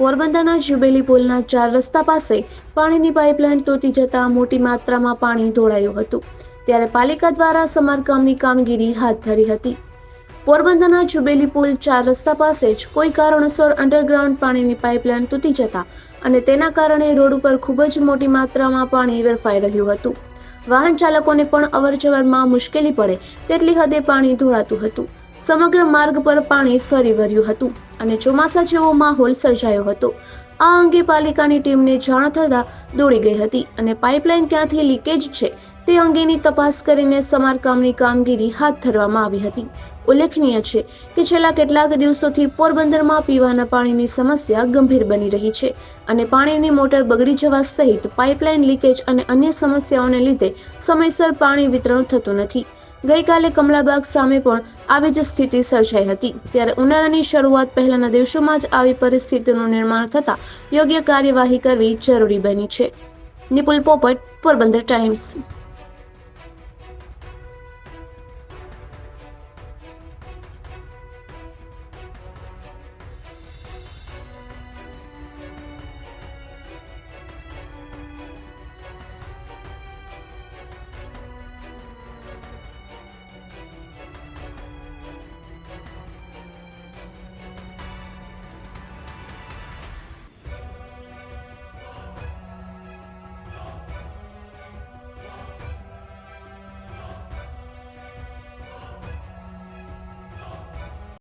પોરબંદરના જુબેલી પુલના ચાર રસ્તા પાસે પાણીની પાઇપલાઇન તૂટી જતા મોટી માત્રામાં પાણી ઢોળાયું હતું. ત્યારે પાલિકા દ્વારા સમારકામની કામગીરી હાથ ધરી હતી. પોરબંદરના જુબેલી પુલ ચાર રસ્તા પાસે જ કોઈ કારણોસર અંડરગ્રાઉન્ડ પાણીની પાઇપલાઇન તૂટી જતા અને તેના કારણે રોડ ઉપર ખૂબ જ મોટી માત્રામાં પાણી વેરફાઈ રહ્યું હતું. વાહન ચાલકોને પણ અવરજવરમાં મુશ્કેલી પડે તેટલી હદે પાણી ધોળાતું હતું. સમગ્ર માર્ગ પર પાણી ફરી વળ્યું હતું અને ચોમાસા જેવો માહોલ સર્જાયો હતો. આ અંગે પાલિકાની ટીમને જાણ થતાં દોડી ગઈ હતી અને પાઇપલાઇન ક્યાંથી લીકેજ છે તે અંગેની તપાસ કરીને સમારકામની કામગીરી હાથ ધરવામાં આવી હતી. ઉલ્લેખનીય છે કે છેલ્લા કેટલાક દિવસોથી પોરબંદરમાં પીવાના પાણીની સમસ્યા ગંભીર બની રહી છે અને પાણીની મોટર બગડી જવા સહિત પાઇપલાઇન લીકેજ અને અન્ય સમસ્યાઓને લીધે સમયસર પાણી વિતરણ થતું નથી. ગઈકાલે કમલાબાગ સામે પણ આવી જ સ્થિતિ સર્જાઈ હતી. ત્યારે ઉનાળાની શરૂઆત પહેલાના દિવસોમાં જ આવી પરિસ્થિતિનું નિર્માણ થતાં યોગ્ય કાર્યવાહી કરવી જરૂરી બની છે. નિપુલ પોપટ, પોરબંદર ટાઈમ્સ.